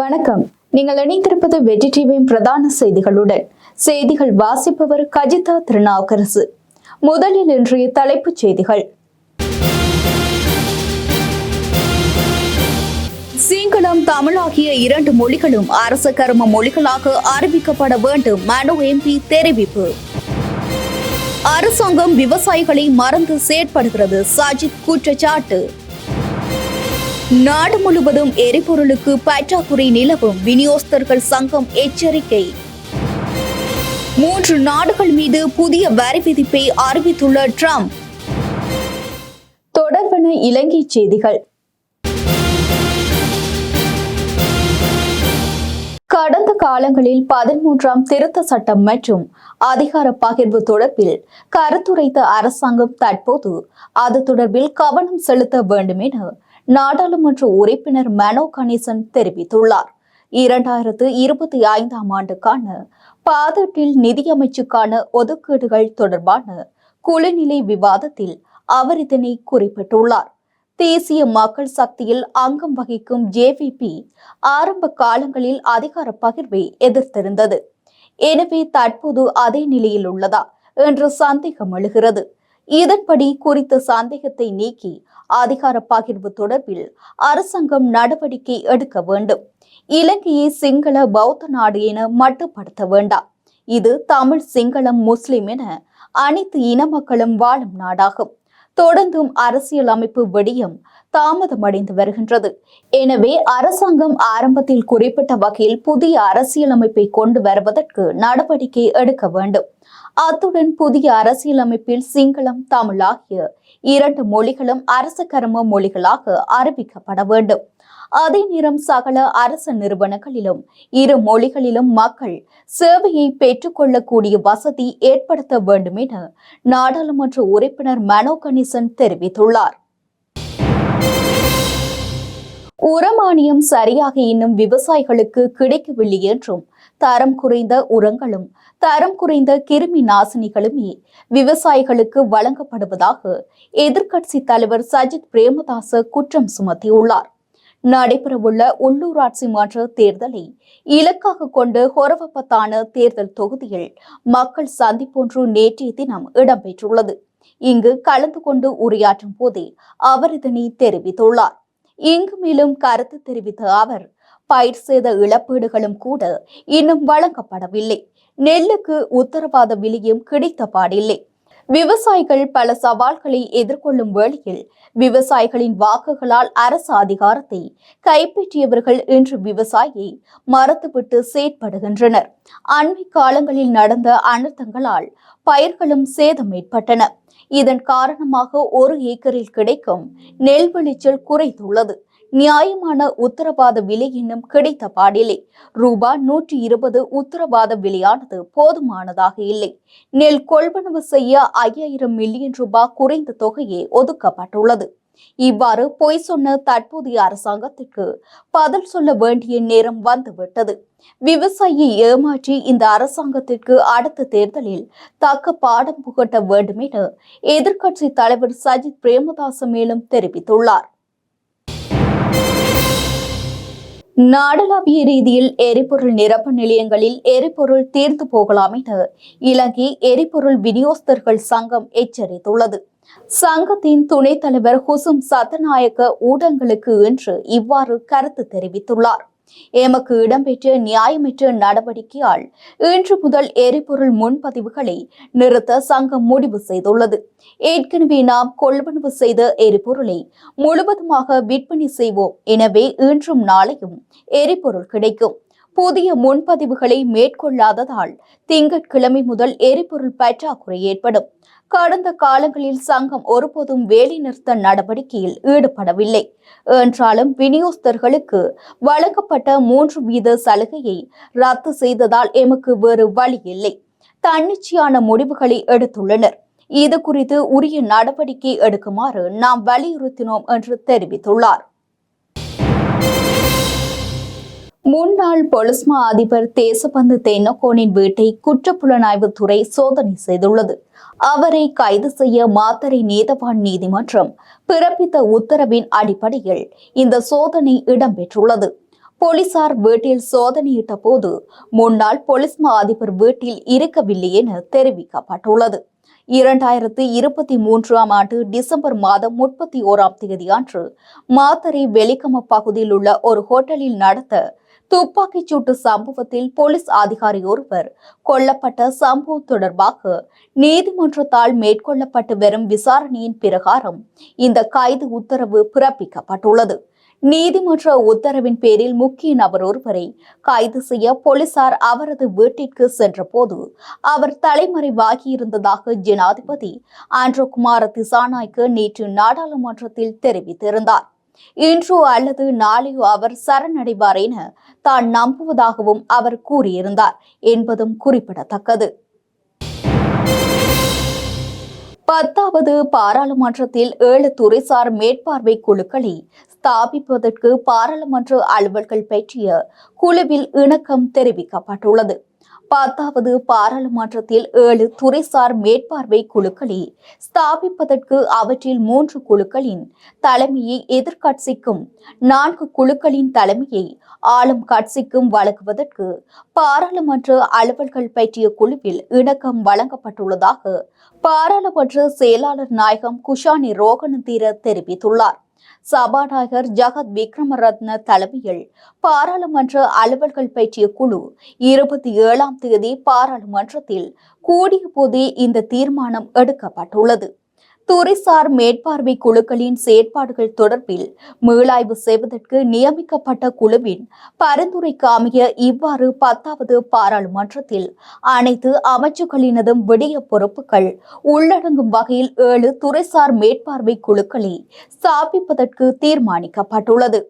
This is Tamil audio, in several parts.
வணக்கம். நீங்கள் இணைந்திருப்பது வெற்றி டிவியின் பிரதான செய்திகளுடன். செய்திகள் வாசிப்பவர் கஜிதா திருநாவுக்கரசு. முதலில் இன்றைய தலைப்புச் செய்திகள். சிங்களம் தமிழாகிய இரண்டு மொழிகளும் அரச கர்ம மொழிகளாக அறிவிக்கப்பட வேண்டும் மனு எம்பி தெரிவிப்பு. அரசாங்கம் விவசாயிகளை மறந்து செயற்படுகிறது சஜித் குற்றச்சாட்டு. நாடு முழுவதும் எரிபொருளுக்கு பற்றாக்குறை நிலவும் விநியோகஸ்தர்கள் சங்கம் எச்சரிக்கை. மூன்று நாடுகள் மீது புதிய வரி விதிப்பை அறிவித்துள்ள ட்ரம்ப். தொடர்பான இலங்கை செய்திகள். கடந்த காலங்களில் பதிமூன்றாம் திருத்த சட்டம் மற்றும் அதிகார பகிர்வு தொடர்பில் கருத்துரைத்த அரசாங்கம் தற்போது அது தொடர்பில் கவனம் செலுத்த வேண்டும் என நாடாளுமன்ற உறுப்பினர் மனோ கணேசன் தெரிவித்துள்ளார். இரண்டாயிரத்து இருபத்தி ஐந்தாம் ஆண்டுக்கான பாதட்டில் நிதியமைச்சுக்கான ஒதுக்கீடுகள் தொடர்பான குழுநிலை விவாதத்தில் அவர் இதனை குறிப்பிட்டுள்ளார். தேசிய மக்கள் சக்தியில் அங்கம் வகிக்கும் ஜேவிபி ஆரம்ப காலங்களில் அதிகார பகிர்வை எதிர்த்திருந்தது. எனவே தற்போது அதே நிலையில் உள்ளதா என்ற சந்தேகம் எழுகிறது. இதன்படி குறித்த சந்தேகத்தை நீக்கி அதிகார பகிர்வு தொடர்பில் அரசாங்கம் நடவடிக்கை எடுக்க வேண்டும். இலங்கையை சிங்கள பௌத்த நாடு என மட்டுப்படுத்த வேண்டாம். இது தமிழ் சிங்களம் முஸ்லிம் என அனைத்து இன மக்களும் வாழும் நாடாகும். தொடர்ந்தும் அரசியல் அமைப்பு விடியம் தாமதமடைந்து வருகின்றது. எனவே அரசாங்கம் ஆரம்பத்தில் குறிப்பிட்ட வகையில் புதிய அரசியலமைப்பை கொண்டு வருவதற்கு நடவடிக்கை எடுக்க வேண்டும். அத்துடன் புதிய அரசியலமைப்பில் சிங்களம் தமிழ் ஆகிய இரண்டு மொழிகளும் அரச கர்ம மொழிகளாக அறிவிக்கப்பட வேண்டும். அதே நேரம் சகல அரசு நிறுவனங்களிலும் இரு மொழிகளிலும் மக்கள் சேவையை பெற்றுக்கொள்ளக்கூடிய வசதி ஏற்படுத்த வேண்டும் என நாடாளுமன்ற உறுப்பினர் மனோ கணேசன் தெரிவித்துள்ளார். உரமானியம் சரியாக இன்னும் விவசாயிகளுக்கு கிடைக்கவில்லை என்றும் தரம் குறைந்த உரங்களும் தரம் குறைந்த கிருமி நாசினிகளுமே விவசாயிகளுக்கு வழங்கப்படுவதாக எதிர்க்கட்சி தலைவர் சஜித் பிரேமதாச குற்றம் சுமத்தியுள்ளார். நடைபெறவுள்ள உள்ளூராட்சி மன்ற தேர்தலை இலக்காக கொண்டு ஹொரவப்பத்தான தேர்தல் தொகுதியில் மக்கள் சந்திப்பொன்று நேற்றைய தினம் இடம்பெற்றுள்ளது. இங்கு கலந்து கொண்டு உரையாற்றும் போதே அவர் இதனை தெரிவித்துள்ளார். இங்கு மேலும் கருத்து தெரிவித்த அவர் பயிர் சேத இழப்பீடுகளும் கூட இன்னும் வழங்கப்படவில்லை. நெல்லுக்கு உத்தரவாத விலையும் கிடைத்த பாடில்லை விவசாயிகள் பல சவால்களை எதிர்கொள்ளும் வேளையில் விவசாயிகளின் வாக்குகளால் அரசு அதிகாரத்தை கைப்பற்றியவர்கள் இன்று விவசாயியை மறந்துவிட்டு செயற்படுகின்றனர். அண்மை காலங்களில் நடந்த அனர்த்தங்களால் பயிர்களும் சேதம் ஏற்பட்டன. இதன் காரணமாக ஒரு ஏக்கரில் கிடைக்கும் நெல் விளைச்சல் குறைந்துள்ளது. நியாயமான உத்தரவாத விலை இன்னும் கிடைத்த பாடில்லை. ரூபாய் நூற்றி இருபது உத்தரவாத விலையானது போதுமானதாக இல்லை. நெல் கொள்வனவு செய்ய ஐயாயிரம் மில்லியன் ரூபாய் குறைந்த தொகையே ஒதுக்கப்பட்டுள்ளது. இவ்வாறு பொய் சொன்ன தற்போதைய அரசாங்கத்திற்கு பதில் சொல்ல வேண்டிய நேரம் வந்துவிட்டது. விவசாயியை ஏமாற்றி இந்த அரசாங்கத்திற்கு அடுத்த தேர்தலில் தக்க பாடம் புகட்ட வேண்டும் என எதிர்க்கட்சி தலைவர் சஜித் பிரேமதாச மேலும் தெரிவித்துள்ளார். நாடளாவிய ரீதியில் எரிபொருள் நிரப்பு நிலையங்களில் எரிபொருள் தீர்ந்து போகலாம் என இலங்கை எரிபொருள் விநியோகஸ்தர்கள் சங்கம் எச்சரித்துள்ளது. சங்கத்தின் துணைத் தலைவர் ஹுசும் சத்தநாயக்க ஊடகங்களுக்கு இன்று இவ்வாறு கருத்து தெரிவித்துள்ளார். எமக்கு இடம்பெற்ற நியாயமற்ற நடவடிக்கையால் இன்று முதல் எரிபொருள் முன்பதிவுகளை நிறுத்த சங்கம் முடிவு செய்துள்ளது. ஏற்கனவே நாம் கொள்வனவு செய்த எரிபொருளை முழுவதுமாக விற்பனை செய்வோம். எனவே இன்றும் நாளையும் எரிபொருள் கிடைக்கும். புதிய முன்பதிவுகளை மேற்கொள்ளாததால் திங்கட்கிழமை முதல் எரிபொருள் பற்றாக்குறை ஏற்படும். கடந்த காலங்களில் சங்கம் ஒருபோதும் வேலைநிறுத்த நடவடிக்கையில் ஈடுபடவில்லை. என்றாலும் விநியோகஸ்தர்களுக்கு வழங்கப்பட்ட மூன்று வீத சலுகையை ரத்து செய்ததால் எமக்கு வேறு வழி இல்லை. தன்னிச்சையான முடிவுகளை எடுத்துள்ளனர். இது குறித்து உரிய நடவடிக்கை எடுக்குமாறு நாம் வலியுறுத்தினோம் என்று தெரிவித்துள்ளார். முன்னாள் பொலிஸ்மா அதிபர் தேசபந்து தென்னகோனின் வீட்டை குற்றப்புலனாய்வுத் துறை சோதனை செய்துள்ளது. அவரை கைது செய்ய மாத்தறை நீதவான் நீதிமன்றம் பிறப்பித்த உத்தரவின் அடிப்படையில் இந்த சோதனை இடம்பெற்றுள்ளது. போலீசார் வீட்டில் சோதனையிட்ட போது முன்னாள் பொலிஸ்மா அதிபர் வீட்டில் இருக்கவில்லை என தெரிவிக்கப்பட்டுள்ளது. இரண்டாயிரத்து இருபத்தி மூன்றாம் ஆண்டு டிசம்பர் மாதம் முப்பத்தி ஓராம் தேதி அன்று மாத்தறை வெலிக்கம பகுதியில் உள்ள ஒரு ஹோட்டலில் நடத்த துப்பாக்கிச் சூட்டு சம்பவத்தில் போலீஸ் அதிகாரி ஒருவர் கொல்லப்பட்ட சம்பவம் தொடர்பாக நீதிமன்றத்தால் மேற்கொள்ளப்பட்டு வரும் விசாரணையின் பிரகாரம் இந்த கைது உத்தரவு பிறப்பிக்கப்பட்டுள்ளது. நீதிமன்ற உத்தரவின் பேரில் முக்கிய நபர் ஒருவரை கைது செய்ய போலீசார் அவரது வீட்டிற்கு சென்றபோது அவர் தலைமறைவாகியிருந்ததாக ஜனாதிபதி ஆண்ட்ரோ குமார திசாநாய்க்கு நேற்று நாடாளுமன்றத்தில் தெரிவித்திருந்தார். இன்றோ அல்லது நாளையோ அவர் சரணடைவார் என தான் நம்புவதாகவும் அவர் கூறியிருந்தார் என்பதும் குறிப்பிடத்தக்கது. பத்தாவது பாராளுமன்றத்தில் ஏழு துறைசார் மேற்பார்வை குழுக்களை ஸ்தாபிப்பதற்கு பாராளுமன்ற அலுவல்கள் பற்றிய குழுவில் இணக்கம் தெரிவிக்கப்பட்டுள்ளது. பத்தாவது பாராளுமன்றத்தில் ஏழு துறைசார் மேற்பார்வை குழுக்களை ஸ்தாபிப்பதற்கு அவற்றில் மூன்று குழுக்களின் தலைமையை எதிர்க்கட்சிக்கும் நான்கு குழுக்களின் தலைமையை ஆளும் கட்சிக்கும் வழங்குவதற்கு பாராளுமன்ற அலுவல்கள் பற்றிய குழுவில் இணக்கம் வழங்கப்பட்டுள்ளதாக பாராளுமன்ற செயலாளர் நாயகம் குஷானி ரோகனதீர தெரிவித்துள்ளார். சபாநாயகர் ஜகத் விக்ரமரத்ன தலைமையில் பாராளுமன்ற அலுவல்கள் பற்றிய குழு இருபத்தி ஏழாம் தேதி பாராளுமன்றத்தில் கூடிய போதே இந்த தீர்மானம் எடுக்கப்பட்டுள்ளது. துறைசார் மேற்பார்வை குழுக்களின் செயற்பாடுகள் தொடர்பில் மீளாய்வு செய்வதற்கு நியமிக்கப்பட்ட குழுவின் பரிந்துரைக்கு அமைய இவ்வாறு பத்தாவது பாராளுமன்றத்தில் அனைத்து அமைச்சுகளினதும் விடிய பொறுப்புகள் உள்ளடங்கும் வகையில் ஏழு துறைசார் மேற்பார்வை குழுக்களை ஸ்தாபிப்பதற்கு தீர்மானிக்கப்பட்டுள்ளது.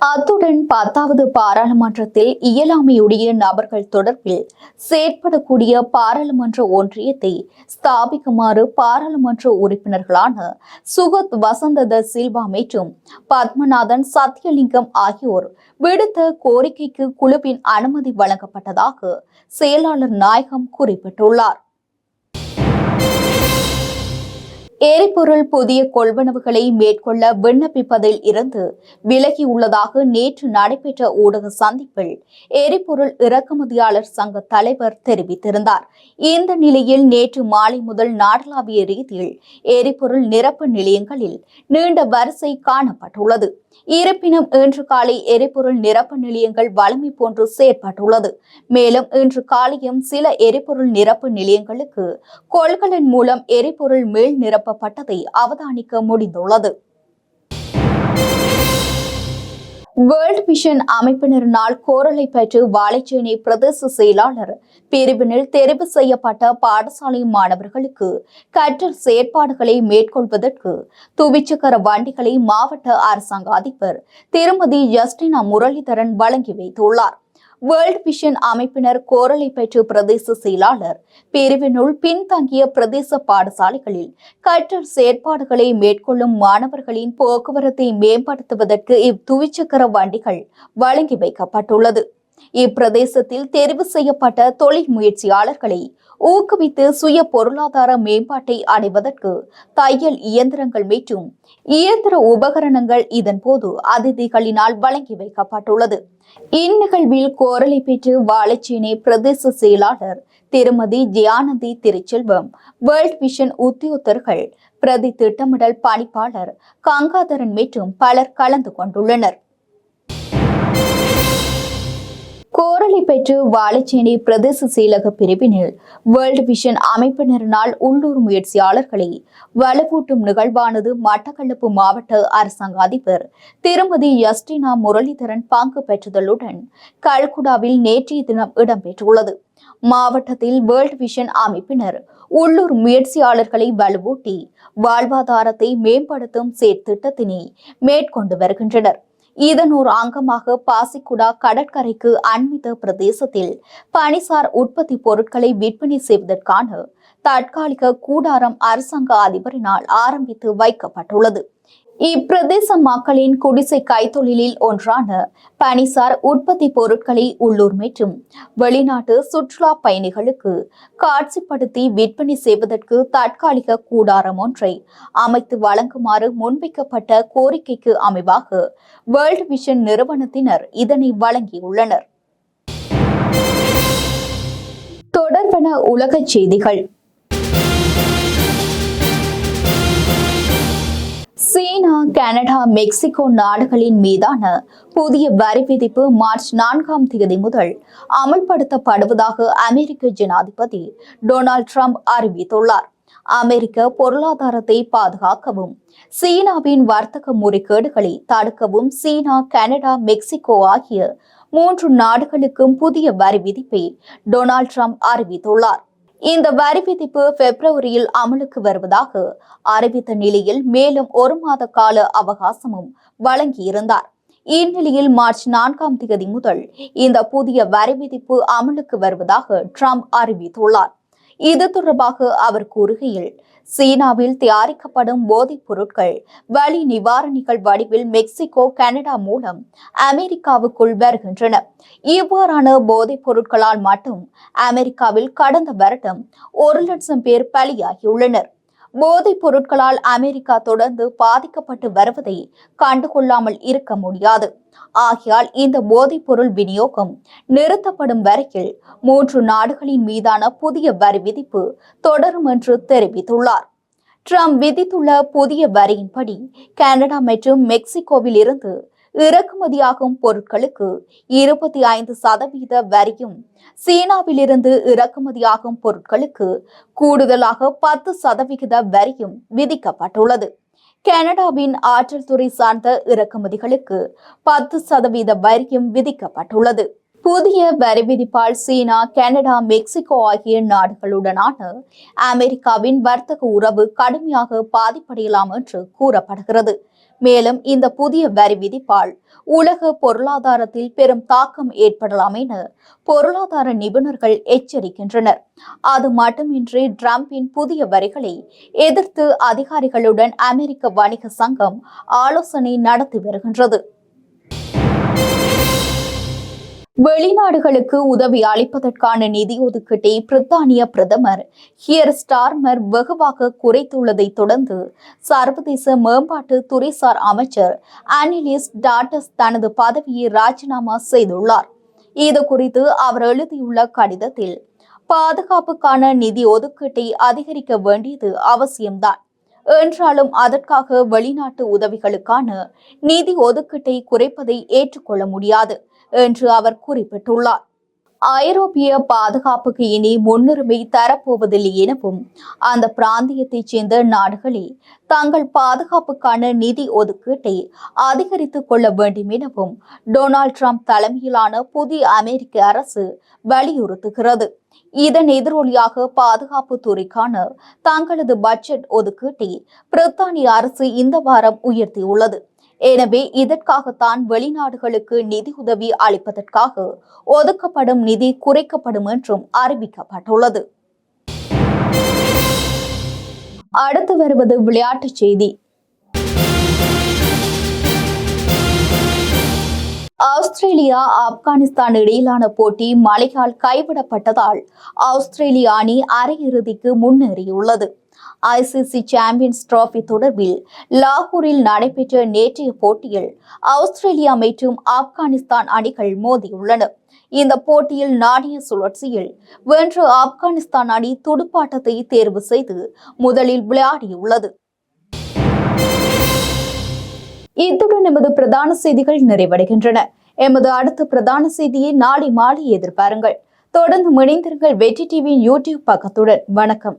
அத்துடன் பத்தாவது பாராளுமன்றத்தில் இயலாமையுடைய நபர்கள் தொடர்பில் செயற்படக்கூடிய பாராளுமன்ற ஒன்றியத்தை ஸ்தாபிக்குமாறு பாராளுமன்ற உறுப்பினர்களான சுகத் வசந்தத சில்வா மற்றும் பத்மநாதன் சத்யலிங்கம் ஆகியோர் விடுத்த கோரிக்கைக்கு குழுவின் அனுமதி வழங்கப்பட்டதாக செயலாளர் நாயகம் குறிப்பிட்டுள்ளார். எரிபொருள் புதிய கொள்வனவுகளை மேற்கொள்ள விண்ணப்பிப்பதில் இருந்து விலகியுள்ளதாக நேற்று நடைபெற்ற ஊடக சந்திப்பில் எரிபொருள் இறக்குமதியாளர் சங்க தலைவர் தெரிவித்திருந்தார். இந்த நிலையில் நேற்று மாலை முதல் நாடளாவிய ரீதியில் எரிபொருள் நிரப்பு நிலையங்களில் நீண்ட வரிசை காணப்பட்டுள்ளது. இருப்பினும் இன்று காலை எரிபொருள் நிரப்பு நிலையங்கள் வலிமை போன்று செயற்பட்டுள்ளது. மேலும் இன்று காலையும் சில எரிபொருள் நிரப்பு நிலையங்களுக்கு கொள்கலன் மூலம் எரிபொருள் மேல் நிரப்ப நிரப்பப்பட்டதை அவதானிக்க முடிந்துள்ளது. வேர்ல்ட் விஷன் அமைப்பினரினால் கோரலை பெற்று வாழைச்சேனை பிரதேச செயலாளர் பிரிவினில் தெரிவு செய்யப்பட்ட பாடசாலை மாணவர்களுக்கு கற்றல் செயற்பாடுகளை மேற்கொள்வதற்கு துவிச்சக்கர வண்டிகளை மாவட்ட அரசாங்க அதிபர் திருமதி ஜஸ்டினா முரளிதரன் வழங்கி வைத்துள்ளார். வேர்ல்ட் விஷன் அமைப்பினர் கோரலை பெற்ற பிரதேச செயலாளர் பிரிவினுள் பின்தங்கிய பிரதேச பாடசாலைகளில் கற்றல் செயற்பாடுகளை மேற்கொள்ளும் மாணவர்களின் போக்குவரத்தை மேம்படுத்துவதற்கு இத்துவிச்சக்கர வண்டிகள் வழங்கி வைக்கப்பட்டுள்ளது. இப்பிரதேசத்தில் தெரிவு செய்யப்பட்ட தொழில் முயற்சியாளர்களை ஊக்குவித்து சுய பொருளாதார மேம்பாட்டை அடைவதற்கு தையல் இயந்திரங்கள் மற்றும் இயந்திர உபகரணங்கள் இதன் போது அதிதிகளினால் வழங்கி வைக்கப்பட்டுள்ளது. இந்நிகழ்வில் கோரலை பெற்று வாழைச்சேனை பிரதேச செயலாளர் திருமதி ஜியானந்தி திருச்செல்வம் வேர்ல்ட் விஷன் உத்தியோகத்தர்கள் பிரதி திட்டமிடல் பணிப்பாளர் கங்காதரன் மற்றும் பலர் கலந்து கொண்டுள்ளனர். கோரளை பெற்று வாழைச்சேனை பிரதேச செயலக பிரிவினில் வேர்ல்டு விஷன் அமைப்பினரினால் உள்ளூர் முயற்சியாளர்களை வலுவூட்டும் நிகழ்வானது மட்டக்களப்பு மாவட்ட அரசாங்க அதிபர் திருமதி யஸ்டினா முரளிதரன் பங்கு பெற்றுதலுடன் கல்குடாவில் நேற்றைய தினம் இடம்பெற்றுள்ளது. மாவட்டத்தில் வேர்ல்ட் விஷன் அமைப்பினர் உள்ளூர் முயற்சியாளர்களை வலுவூட்டி வாழ்வாதாரத்தை மேம்படுத்தும் செயற்திட்டத்தினை மேற்கொண்டு வருகின்றனர். இதன் ஒரு அங்கமாக பாசிக்குடா கடற்கரைக்கு அண்மித்த பிரதேசத்தில் பனிசார் உற்பத்தி பொருட்களை விற்பனை செய்வதற்கான தற்காலிக கூடாரம் அரசாங்க அதிபரினால் ஆரம்பித்து வைக்கப்பட்டுள்ளது. இப்பிரதேச மக்களின் குடிசை கைத்தொழிலில் ஒன்றான பனிசார் உற்பத்தி பொருட்களை உள்ளூர் மற்றும் வெளிநாட்டு சுற்றுலா பயணிகளுக்கு காட்சிப்படுத்தி விற்பனை செய்வதற்கு தற்காலிக கூடாரம் ஒன்றை அமைத்து வழங்குமாறு முன்வைக்கப்பட்ட கோரிக்கைக்கு அமைவாக வேர்ல்ட் விஷன் நிறுவனத்தினர் இதனை வழங்கியுள்ளனர். தொடர்பன உலகச் செய்திகள். சீனா கனடா மெக்சிகோ நாடுகளின் மீதான புதிய வரி விதிப்பு மார்ச் நான்காம் தேதி முதல் அமல்படுத்தப்படுவதாக அமெரிக்க ஜனாதிபதி டொனால்ட் ட்ரம்ப் அறிவித்துள்ளார். அமெரிக்க பொருளாதாரத்தை பாதுகாக்கவும் சீனாவின் வர்த்தக முறைகேடுகளை தடுக்கவும் சீனா கனடா மெக்சிகோ ஆகிய மூன்று நாடுகளுக்கும் புதிய வரி விதிப்பை டொனால்ட் ட்ரம்ப் அறிவித்துள்ளார். இந்த வரி விதிப்பு பிப்ரவரியில் அமலுக்கு வருவதாக அறிவித்த நிலையில் மேலும் ஒரு மாத கால அவகாசமும் வழங்கியிருந்தார். இந்நிலையில் மார்ச் நான்காம் தேதி முதல் இந்த புதிய வரி விதிப்பு அமலுக்கு வருவதாக ட்ரம்ப் அறிவித்துள்ளார். இது தொடர்பாக அவர் கூறுகையில் சீனாவில் தயாரிக்கப்படும் போதைப் பொருட்கள் வலி நிவாரணிகள் வடிவில் மெக்சிகோ கனடா மூலம் அமெரிக்காவுக்குள் வருகின்றன. இவ்வாறான போதைப் பொருட்களால் மட்டும் அமெரிக்காவில் கடந்த வருடம் ஒரு லட்சம் பேர் பலியாகியுள்ளனர். போதைப் பொருட்களால் அமெரிக்கா தொடர்ந்து பாதிக்கப்பட்டு வருவதை கண்டுகொள்ளாமல் இருக்க முடியாது. ஆகையால் இந்த போதைப் பொருள் விநியோகம் நிறுத்தப்படும் வரையில் மூன்று நாடுகளின் மீதான புதிய வரி விதிப்பு தொடரும் என்று தெரிவித்துள்ளார். ட்ரம்ப் விதித்துள்ள புதிய வரியின்படி கனடா மற்றும் மெக்சிகோவில் இருந்து இறக்குமதியாகும் பொருட்களுக்கு இருபத்தி ஐந்து சதவீத வரியும் சீனாவிலிருந்து இறக்குமதியாகும் பொருட்களுக்கு கூடுதலாக பத்து சதவிகித வரியும் விதிக்கப்பட்டுள்ளது. கனடாவின் ஆற்றல் துறை சார்ந்த இறக்குமதிகளுக்கு பத்து சதவீத வரியும் விதிக்கப்பட்டுள்ளது. புதிய வரி விதிப்பால் சீனா கனடா மெக்சிகோ ஆகிய நாடுகளுடனான அமெரிக்காவின் வர்த்தக உறவு கடுமையாக பாதிப்படையலாம் என்று கூறப்படுகிறது. மேலும் இந்த புதிய வரி விதிப்பால் உலக பொருளாதாரத்தில் பெரும் தாக்கம் ஏற்படலாம் என பொருளாதார நிபுணர்கள் எச்சரிக்கின்றனர். அது மட்டுமின்றி டிரம்பின் புதிய வரிகளை எதிர்த்து அதிகாரிகளுடன் அமெரிக்க வணிக சங்கம் ஆலோசனை நடத்தி வருகின்றது. வெளிநாடுகளுக்கு உதவி அளிப்பதற்கான நிதி ஒதுக்கீட்டை பிரித்தானிய பிரதமர் ஹியர் ஸ்டார்மர் வெகுவாக குறைத்துள்ளதை தொடர்ந்து சர்வதேச மேம்பாட்டு துறைசார் அமைச்சர் அனிலிஸ் டாட்டஸ் தனது பதவியை ராஜினாமா செய்துள்ளார். இது குறித்து அவர் எழுதியுள்ள கடிதத்தில் பாதுகாப்புக்கான நிதி ஒதுக்கீட்டை அதிகரிக்க வேண்டியது அவசியம்தான். என்றாலும் அதற்காக வெளிநாட்டு உதவிகளுக்கான நிதி ஒதுக்கீட்டை குறைப்பதை ஏற்றுக்கொள்ள முடியாது. என்று அவர் குறிப்பிட்டுள்ளார். ஐரோப்பிய பாதுகாப்புக்கு இனி முன்னுரிமை தரப்போவதில்லை எனவும் அந்த பிராந்தியத்தைச் சேர்ந்த நாடுகளே தங்கள் பாதுகாப்புக்கான நிதி ஒதுக்கீட்டை அதிகரித்துக் கொள்ள வேண்டும் எனவும் டொனால்ட் ட்ரம்ப் தலைமையிலான புதிய அமெரிக்க அரசு வலியுறுத்துகிறது. இதன் எதிரொலியாக பாதுகாப்பு துறைக்கான தங்களது பட்ஜெட் ஒதுக்கீட்டை பிரித்தானிய அரசு இந்த வாரம் உயர்த்தியுள்ளது. எனவே இதற்காகத்தான் வெளிநாடுகளுக்கு நிதியுதவி அளிப்பதற்காக ஒதுக்கப்படும் நிதி குறைக்கப்படும் என்றும் அறிவிக்கப்பட்டுள்ளது. அடுத்து வருவது விளையாட்டுச் செய்தி. ஆஸ்திரேலியா ஆப்கானிஸ்தான் இடையிலான போட்டி மழையால் கைவிடப்பட்டதால் ஆஸ்திரேலிய அணி அரையிறுதிக்கு முன்னேறியுள்ளது. ஐசிசி சாம்பியன்ஸ் டிராபி தொடர்பில் லாகூரில் நடைபெற்ற நேற்றைய போட்டியில் ஆஸ்திரேலியா மற்றும் ஆப்கானிஸ்தான் அணிகள் மோதியுள்ளன. இந்த போட்டியில் நாணய சுழற்சியில் வென்று ஆப்கானிஸ்தான் அணி துடுப்பாட்டத்தை தேர்வு செய்து முதலில் விளையாடியுள்ளது. இத்துடன் எமது பிரதான செய்திகள் நிறைவடைகின்றன. எமது அடுத்த பிரதான செய்தியை நாளை மாலை எதிர்பாருங்கள். தொடர்ந்து இணைந்திருங்கள் வெற்றி டிவியின் யூடியூப் பக்கத்துடன். வணக்கம்.